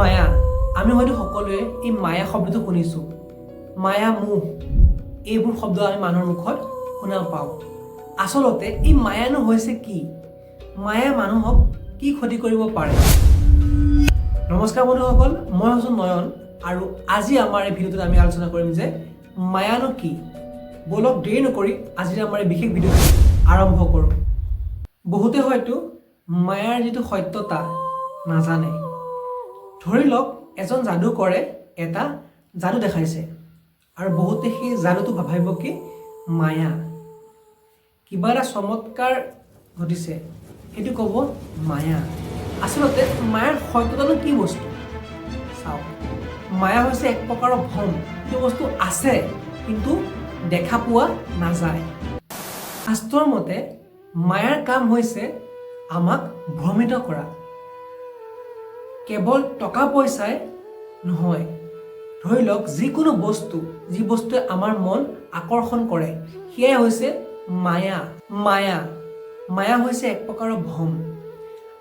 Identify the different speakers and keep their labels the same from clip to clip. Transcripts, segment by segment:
Speaker 1: মায়া আমি হয়তো সকলোৱে এই মায়া শব্দটো শুনিছোঁ। মায়া মোহ এইবোৰ শব্দ আমি মানুহৰ মুখত শুনা পাওঁ। আচলতে এই মায়ানো হৈছে কি? মায়ে মানুহক কি ক্ষতি কৰিব পাৰে? নমস্কাৰ বন্ধুসকল মই হৈছোঁ নয়ন আৰু আজি আমাৰ এই ভিডিঅ'টোত আমি আলোচনা কৰিম যে মায়ানো কি? বলক দেৰি নকৰি আজিৰ আমাৰ এই বিশেষ ভিডিঅ'টো আৰম্ভ কৰোঁ। বহুতে হয়তো মায়াৰ যিটো সত্যতা নাজানে। ধৰি লওক, এজন যাদুকৰে এটা যাদু দেখাইছে। আৰু বহুতে সেই যাদুটো ভাবিব কি, মায়া। কিবা এটা চমৎকাৰ ঘটিছে, সেইটো ক'ব মায়া। আচলতে, মায়াৰ সত্যতানো কি বস্তু? চাওক, মায়া হৈছে এক প্ৰকাৰৰ ভ্ৰম। সেইটো বস্তু আছে, কিন্তু দেখা পোৱা নাযায়। শাস্ত্ৰৰ মতে মায়াৰ কাম হৈছে আমাক ভ্ৰমিত কৰা। কেৱল টকা পইচাই নহয়। ধৰি লওক যিকোনো বস্তু যি বস্তুৱে আমাৰ মন আকৰ্ষণ কৰে সেয়াই হৈছে মায়া। মায়া। মায়া হৈছে এক প্ৰকাৰৰ ভ্ৰম।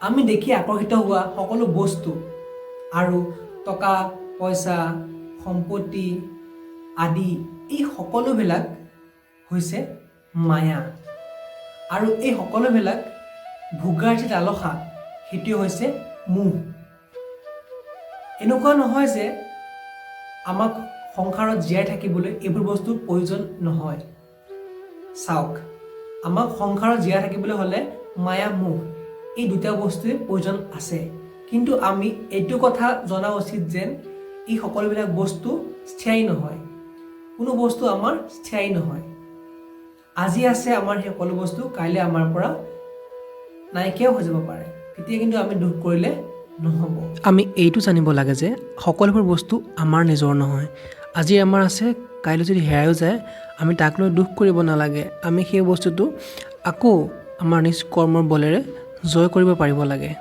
Speaker 1: আমি দেখি আকৰ্ষিত হোৱা সকলো বস্তু আৰু টকা পইচা সম্পত্তি আদি এই সকলোবিলাক হৈছে মায়া। আৰু এই সকলোবিলাক ভোগাৰ যি লালসা সেইটোৱে হৈছে মোহ। এনেকুৱা নহয় যে আমাক সংসাৰত জীয়াই থাকিবলৈ এইবোৰ বস্তুৰ প্ৰয়োজন নহয়। চাওক, আমাক সংসাৰত জীয়াই থাকিবলৈ হ'লে মায়া, মোহ, এই দুটা বস্তুৱে প্ৰয়োজন আছে। কিন্তু আমি এইটো কথা জনা উচিত যেন এই সকলোবিলাক বস্তু স্থায়ী নহয়। কোনো বস্তু আমাৰ স্থায়ী নহয়। আজি আছে আমাৰ সেই সকলো বস্তু, কাইলৈ আমাৰ পৰা নাইকিয়াও হৈ যাব পাৰে। তেতিয়া কিন্তু আমি দুখ কৰিলে নহ'ব। আমি এইটো জানিব লাগে যে সকলোবোৰ বস্তু আমাৰ নিজৰ নহয়। আজি আমাৰ আছে কাইলৈ যদি হেৰাইও যায় আমি তাক লৈ দুখ কৰিব নালাগে। আমি সেই বস্তুটো আকৌ আমাৰ নিজ কৰ্মৰ বলেৰে জয় কৰিব পাৰিব লাগে।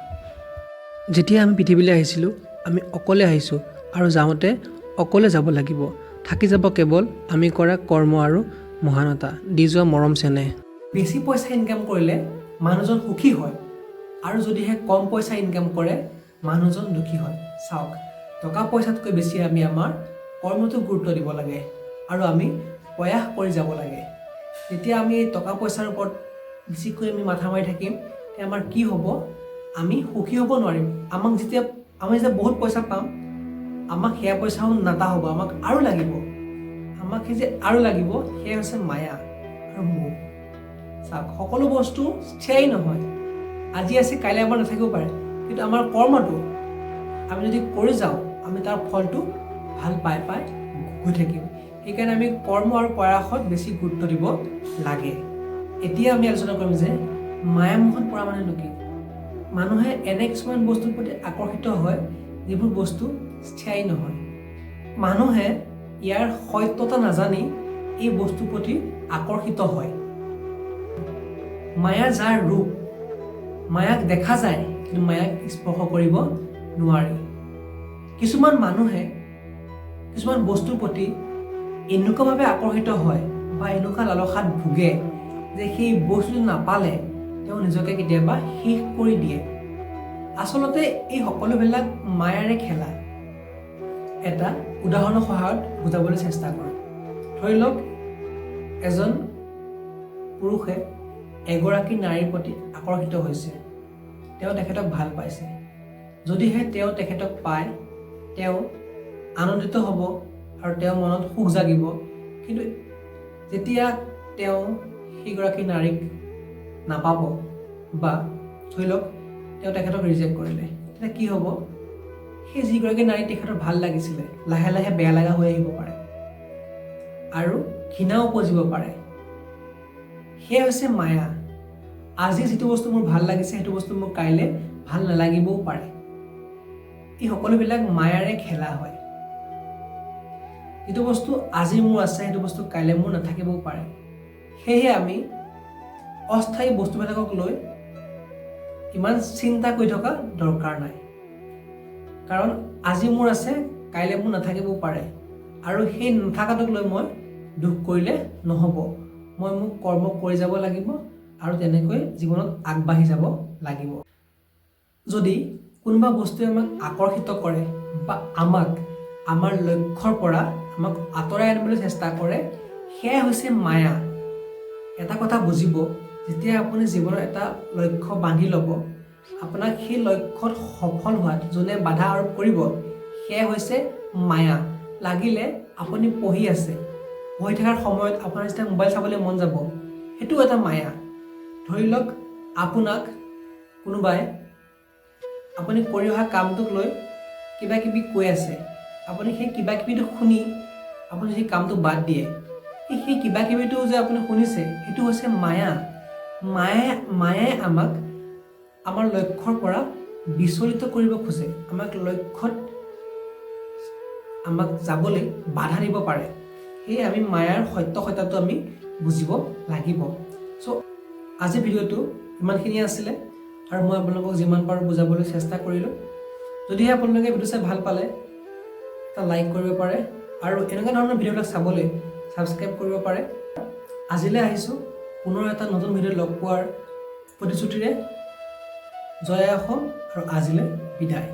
Speaker 1: যেতিয়া আমি পৃথিৱীলৈ আহিছিলোঁ আমি অকলে আহিছোঁ আৰু যাওঁতে অকলে যাব লাগিব। থাকি যাব কেৱল আমি কৰা কৰ্ম আৰু মহানতা দি যোৱা মৰম চেনেহ। বেছি পইচা ইনকাম কৰিলে মানুহজন সুখী হয়। আৰু যদিহে কম পইচা ইনকাম কৰে মানুহজন দুখী হয়। চাওক টকা পইচাতকৈ বেছি আমি আমাৰ কৰ্মটোক গুৰুত্ব দিব লাগে আৰু আমি প্ৰয়াস কৰি যাব লাগে। যেতিয়া আমি টকা পইচাৰ ওপৰত বেছিকৈ আমি মাথা মাৰি থাকিম তেতিয়া আমাৰ কি হ'ব? আমি সুখী হ'ব নোৱাৰিম। আমাক যেতিয়া আমি যেতিয়া বহুত পইচা পাম আমাক সেয়া পইচাও নাটা হ'ব আমাক আৰু লাগিব। আমাক সেই যে আৰু লাগিব সেয়া হৈছে মায়া আৰু মোহ। চাওক সকলো বস্তু স্থায়ী নহয়। আজি আছে কাইলৈ আমাৰ নাথাকিব পাৰে। কিন্তু আমাৰ কৰ্মটো আমি যদি কৰি যাওঁ, আমি তাৰ ফলটো ভালো পাই পাই গৈ থাকিম। সেইকাৰণে আমি কৰ্ম আৰু প্ৰয়াসত বেছি গুৰুত্ব দিব লাগে। এতিয়া আমি আলোচনা কৰিম যে মায়ামোহত পৰা মানেনো কি? মানুহে এনে কিছুমান বস্তুৰ প্ৰতি আকৰ্ষিত হয়, যিবোৰ বস্তু স্থায়ী নহয়। মানুহে ইয়াৰ সত্যতা নাজানি এই বস্তুৰ প্ৰতি আকৰ্ষিত হয়। মায়া যাৰ ৰূপ, মায়াক দেখা যায় কিন্তু মায়াক স্পৰ্শ কৰিব নোৱাৰি। কিছুমান মানুহে কিছুমান বস্তুৰ প্ৰতি এনেকুৱাভাৱে আকৰ্ষিত হয় বা এনেকুৱা লালসাত ভোগে যে সেই বস্তুটো নাপালে তেওঁ নিজকে কেতিয়াবা শেষ কৰি দিয়ে। আচলতে এই সকলোবিলাক মায়াৰে খেলা। এটা উদাহৰণৰ সহায়ত বুজাবলৈ চেষ্টা কৰোঁ। ধৰি লওক এজন পুৰুষে এগৰাকী নাৰীৰ প্ৰতি আকৰ্ষিত হৈছে। তেওঁ তেখেতক ভালো পাইছে। যদিহে তেওঁ তেখেতক পায়, তেওঁ আনন্দিত হ'ব আৰু তেওঁৰ মনত সুখ জাগিব। কিন্তু যেতিয়া তেওঁ সেইগৰাকী নাৰীক নাপাব বা ধৰি লওক, তেওঁ তেখেতক ৰিজেক্ট কৰিলে, তেতিয়া কি হ'ব? সেই যিগৰাকী নাৰী তেখেতৰ ভালো লাগিছিলে, লাহে লাহে বেয়া লগা হৈ আহিব পাৰে আৰু ঘৃণাও উপজিব পাৰে। সেয়া হৈছে মায়া। আজি যিটো বস্তু মোৰ ভালো লাগিছে, সেইটো বস্তু মোৰ কাইলৈ ভালো নালাগিবও পাৰে। এই সকলোবিলাক মায়াৰে খেলা হয়। যিটো বস্তু আজি মোৰ আছে, সেইটো বস্তু কাইলৈ মোৰ নাথাকিবও পাৰে। সেয়েহে আমি অস্থায়ী বস্তুবিলাকক লৈ ইমান চিন্তা কৰি থকা দৰকাৰ নাই। কাৰণ আজি মোৰ আছে, কাইলৈ মোৰ নাথাকিবও পাৰে। আৰু সেই নাথাকাটোক লৈ মই দুখ কৰিলে নহ'ব। মই মোক কৰ্ম কৰি যাব লাগিব। আৰু তেনেকৈ জীৱনত আগবাঢ়ি যাব লাগিব। যদি কোনোবা বস্তুৱে আমাক আকৰ্ষিত কৰে বা আমাক আমাৰ লক্ষ্যৰ পৰা আমাক আঁতৰাই আনিবলৈ চেষ্টা কৰে সেয়াই হৈছে মায়া। এটা কথা বুজিব যেতিয়া আপুনি জীৱনৰ এটা লক্ষ্য বান্ধি ল'ব আপোনাক সেই লক্ষ্যত সফল হোৱাত যোনে বাধা আৰোপ কৰিব সেয়াই হৈছে মায়া। লাগিলে আপুনি পঢ়ি আছে পঢ়ি থকাৰ সময়ত আপোনাৰ যেতিয়া মোবাইল চাবলৈ মন যাব সেইটো এটা মায়া। ধৰি লওক আপোনাক কোনোবাই, আপুনি কৰি অহা কামটোক লৈ কিবা কিবি কৈ আছে, আপুনি সেই কিবা কিবিটো শুনি, আপুনি সেই কামটো বাদ দিয়ে। এই সেই কিবা কিবিটো যে আপুনি শুনিছে, সেইটো হৈছে মায়া। মায়ে মায়ে আমাক আমাৰ লক্ষ্যৰ পৰা বিচলিত কৰিব খোজে। আমাক লক্ষ্যত আমাক যাবলৈ বাধা দিব পাৰে। সেয়ে আমি মায়াৰ সত্য আমি বুজিব লাগিব। চ' আজি ভিডিঅ'টো ইমানখিনিয়ে আছিলে আৰু মই আপোনালোকক যিমান পাৰোঁ বুজাবলৈ চেষ্টা কৰিলোঁ। যদিহে আপোনালোকে ভিডিঅ' চাই ভালো পালে, এটা লাইক কৰিব পাৰে আৰু এনেকুৱা ধৰণৰ ভিডিঅ'বিলাক চাবলৈ ছাবস্ক্ৰাইব কৰিব পাৰে। আজিলৈ আহিছোঁ পুনৰ এটা নতুন ভিডিঅ' লগ পোৱাৰ প্ৰতিশ্ৰুতিৰে। জয় অসম আৰু আজিলৈ বিদায়।